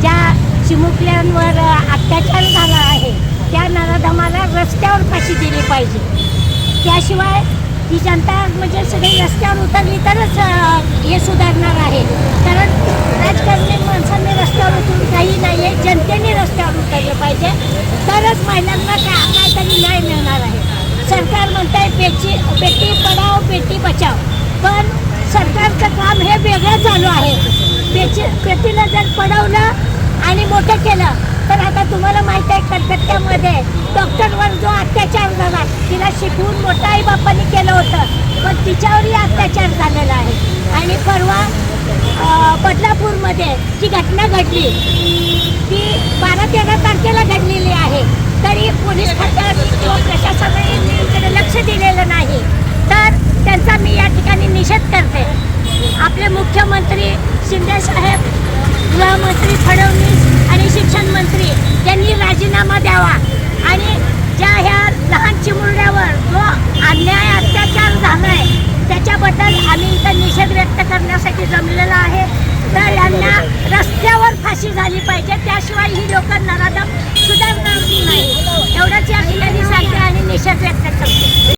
ज्या चिमुकल्यांवर अत्याचार झाला आहे त्या नराधमाला रस्त्यावर फाशी दिली पाहिजे. त्याशिवाय ती जनता म्हणजे सगळी रस्त्यावर उतरली तरच हे सुधारणार आहे. तर रस्त्यावर उतरलं पाहिजे. तरच महिलांना का काहीतरी न्याय मिळणार आहे. सरकार म्हणतंय पेची बेटी पडाव बेटी बचाव. पण सरकारचं काम हे वेगळं चालू आहे. बेची बेटीला जर पडवलं आणि मोठं केलं तर आता तुम्हाला माहीत आहे कलकत्त्यामध्ये डॉक्टरवर जो अत्याचार झाला तिला शिकवून मोठा आई बापांनी केलं होतं. पण तिच्यावरही अत्याचार झालेला आहे. आणि परवा बदलापूरमध्ये जी घटना घडली ती बारा तेरा तारखेला घडलेली आहे. तरी पोलीस खात्याने किंवा प्रशासनाने इकडे लक्ष दिलेलं नाही. तर त्यांचा मी या ठिकाणी निषेध करते. आपले मुख्यमंत्री शिंदे साहेब गृहमंत्री फडणवीस आणि शिक्षण मंत्री यांनी राजीनामा द्यावा. आणि ज्या ह्या लहान चिमुरड्यावर जो अन्याय अत्याचार झाला आहे त्याच्याबद्दल आम्ही इथं निषेध व्यक्त करण्यासाठी जमलेला आहे. तर यांना रस्त्यावर फाशी झाली पाहिजे. त्याशिवाय ही लोक नराधम सुधारणार नाही.